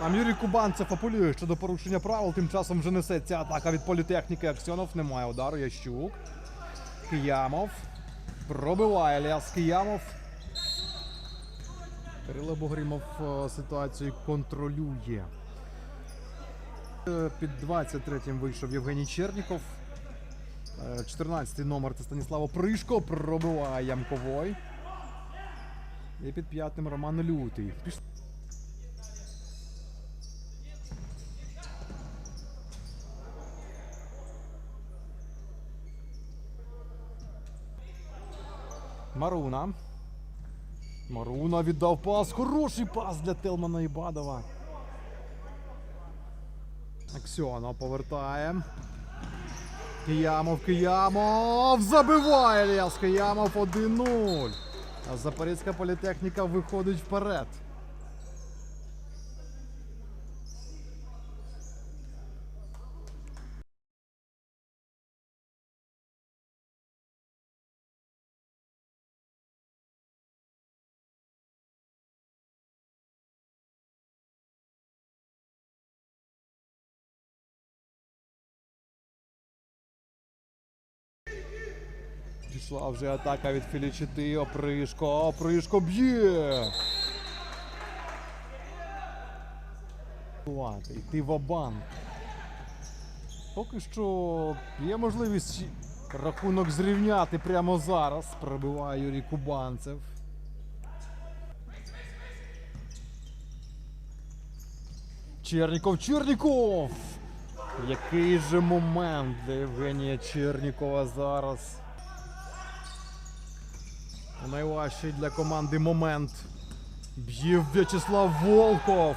Там Юрій Кубанцев апелює щодо порушення правил. Тим часом вже несеться атака від політехніки. Аксьонов немає удару. Ящук. Киямов. Пробиває Ляс Киямов. Кирило Бугрімов е, ситуацію контролює. Е, Під 23-м вийшов Євгеній Черніков. 14-й номер це Станіславо Пришко. Пробиває Ямковой. І під п'ятим Роман Лютий. Маруна. Маруна віддав пас. Хороший пас для Телмана Ібадова. Аксьонов повертає. Киямов, Киямов забиває ліас. Киямов 1-0. Запорізька політехніка виходить вперед. Пішла вже атака від Філічити. Опришко, Опришко б'є. Йти в банк Поки що є можливість рахунок зрівняти прямо зараз. Пробиває Юрій Кубанцев. Черніков, Черніков! Який же момент для Євгенія Чернікова зараз. Найважчий для команди момент. Б'є В'ячеслав Волков.